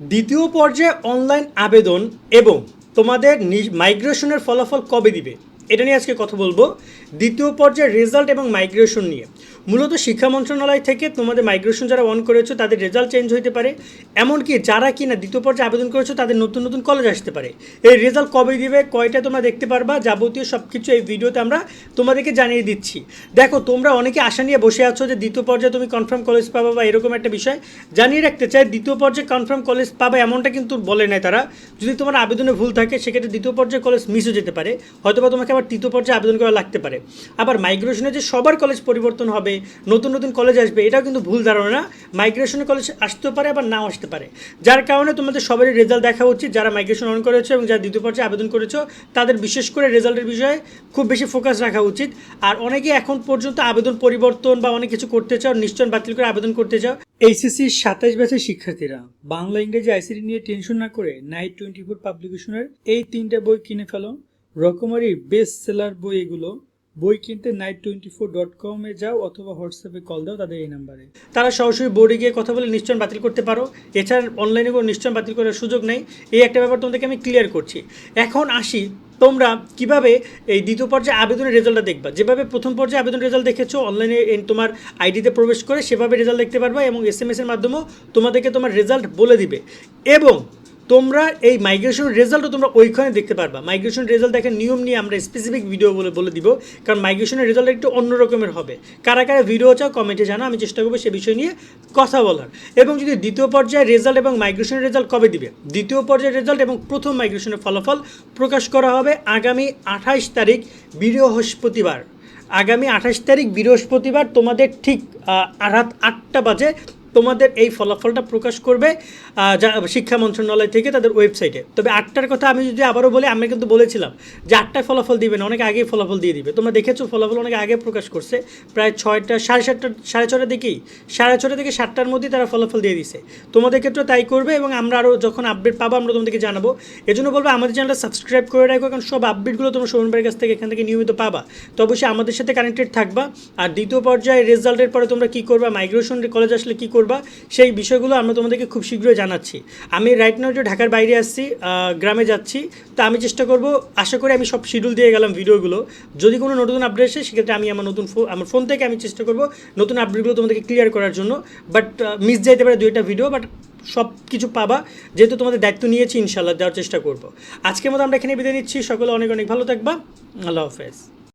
দ্বিতীয় পর্যায়ে অনলাইন আবেদন এবং তোমাদের মাইগ্রেশনের ফলাফল কবে দিবে? এটা নিয়ে আজকে কথা বলব। দ্বিতীয় পর্যায়ের রেজাল্ট এবং মাইগ্রেশন নিয়ে। মূলত শিক্ষা মন্ত্রণালয় থেকে তোমাদের মাইগ্রেশন যারা অন করেছ, তাদের রেজাল্ট চেঞ্জ হতে পারে। এমনকি যারা কিনা দ্বিতীয় পর্যায়ে আবেদন করেছ, তাদের নতুন নতুন কলেজ আসতে পারে। এই রেজাল্ট কবে দিবে, কয়টা তোমরা দেখতে পারবা, যাবতীয় সব কিছু এই ভিডিওতে আমরা তোমাদেরকে জানিয়ে দিচ্ছি। দেখো, তোমরা অনেকে আশা নিয়ে বসে আছো যে দ্বিতীয় পর্যায়ে তুমি কনফার্ম কলেজ পাবা বা এরকম একটা বিষয়। জানিয়ে রাখতে চাই, দ্বিতীয় পর্যায়ে কনফার্ম কলেজ পাবা এমনটা কিন্তু বলে নাই তারা। যদি তোমার আবেদনে ভুল থাকে, সেক্ষেত্রে দ্বিতীয় পর্যায়ে কলেজ মিস হয়ে যেতে পারে। হয়তো বা তোমাকে আবার তৃতীয় পর্যায়ে আবেদন করা লাগতে পারে। আবার মাইগ্রেশনে যে সবার কলেজ পরিবর্তন হবে, নতুন নতুন কলেজ আসবে, এটাও কিন্তু ভুল ধারণা। না মাইগ্রেশনের কলেজ আসতেও পারে, আবার নাও আসতে পারে। যার কারণে তোমাদের সবারই রেজাল্ট দেখা উচিত, যারা মাইগ্রেশন অন করেছ এবং যারা দ্বিতীয় পর্যায়ে আবেদন করেছ, তাদের বিশেষ করে রেজাল্টের বিষয়ে খুব বেশি ফোকাস রাখা উচিত। আর অনেকে এখন পর্যন্ত আবেদন পরিবর্তন বা অনেক কিছু করতে চাও নিশ্চয় বাতিল করে আবেদন করতে চাও। এইচএসসির সাতাশ ব্যাচের শিক্ষার্থীরা, বাংলা, ইংরেজি, আইসিটি নিয়ে টেনশন না করে নাইট টোয়েন্টি ফোর পাবলিকেশনের এই তিনটে বই কিনে ফেলো। রকমারি বেস্ট সেলার বই এগুলো বই কিনতে নাইট টোয়েন্টি ফোর ডট কমে যাও অথবা হোয়াটসঅ্যাপে কল দাও, তাদের এই নাম্বারে তারা সরাসরি বোর্ডে গিয়ে কথা বলে নিশ্চয় বাতিল করতে পারো। এছাড়া অনলাইনে কোনো নিশ্চয় বাতিল করার সুযোগ নেই। এই একটা ব্যাপার তোমাদেরকে আমি ক্লিয়ার করছি। এখন আসি তোমরা কীভাবে এই দ্বিতীয় পর্যায়ে আবেদনের রেজাল্টটা দেখবা? যেভাবে প্রথম পর্যায়ে আবেদন রেজাল্ট দেখেছ অনলাইনে তোমার আইডিতে প্রবেশ করে সেভাবে রেজাল্ট দেখতে পারবা এবং এস এম এর মাধ্যমেও তোমাদেরকে তোমার রেজাল্ট বলে দিবে। এবং তোমরা এই মাইগ্রেশন রেজাল্টও তোমরা ওইখানে দেখতে পারবা। মাইগ্রেশন রেজাল্ট দেখার নিয়ম নিয়ে আমরা স্পেসিফিক ভিডিও বলে বলে দিব, কারণ মাইগ্রেশনের রেজাল্ট একটু অন্য রকমের হবে। কারা কারা ভিডিও চাও কমেন্টে জানা আমি চেষ্টা করব সে বিষয় নিয়ে কথা বলার। এবং যদি দ্বিতীয় পর্যায়ে রেজাল্ট এবং মাইগ্রেশনের রেজাল্ট কবে দিবে? দ্বিতীয় পর্যায়ের রেজাল্ট এবং প্রথম মাইগ্রেশনের ফলাফল প্রকাশ করা হবে আগামী আঠাইশ তারিখ, বৃহস্পতিবার। আগামী আঠাশ তারিখ, বৃহস্পতিবার, তোমাদের ঠিক রাত আটটা বাজে তোমাদের এই ফলাফলটা প্রকাশ করবে শিক্ষা মন্ত্রণালয় থেকে তাদের ওয়েবসাইটে। তবে আটটার কথা আমি যদি আবারও বলি, আমি কিন্তু বলেছিলাম যে আটটায় ফলাফল দিবে না, অনেক আগেই ফলাফল দিয়ে দিবে। তোমরা দেখেছ ফলাফল অনেক আগে প্রকাশ করছে, প্রায় ছয়টা, সাড়ে সাতটা, সাড়ে ছটার দিকেই, সাড়ে ছটা থেকে সাতটার মধ্যেই তারা ফলাফল দিয়ে দিছে। তোমাদের ক্ষেত্রেও তাই করবে এবং আমরা আরও যখন আপডেট পাবো, আমরা তোমাদেরকে জানাব। এজন্য বলব, আমাদের চ্যানেলটা সাবস্ক্রাইব করে রাখো, কারণ সব আপডেটগুলো তোমরা সৌমন ভাইয়ের কাছ থেকে এখান থেকে নিয়মিত পাবা। তো অবশ্যই আমাদের সাথে কানেক্টেড থাকবা। আর দ্বিতীয় পর্যায়ে রেজাল্টের পরে তোমরা কী করবা? মাইগ্রেশন কলেজ আসলে কী করবা, সেই বিষয়গুলো আমরা তোমাদেরকে খুব শীঘ্রই জানাচ্ছি। আমি রাইট নাও ঢাকার বাইরে আসছি গ্রামে যাচ্ছি, তা আমি চেষ্টা করব, আশা করি আমি সব শিডিউল দিয়ে গেলাম ভিডিওগুলো। যদি কোনো নতুন আপডেট আসে, সেক্ষেত্রে আমি আমার নতুন ফোন আমার ফোন থেকে আমি চেষ্টা করব নতুন আপডেটগুলো তোমাদেরকে ক্লিয়ার করার জন্য। বাট মিস যাইতে পারে দুইটা ভিডিও বাট সব কিছু পাবা। যেহেতু তোমাদের দায়িত্ব নিয়েছি ইনশাল্লাহ দেওয়ার চেষ্টা করব। আজকের মতো আমরা এখানে বিদায় নিচ্ছি। সকলে অনেক অনেক ভালো থাকবা। আল্লাহ হাফেজ।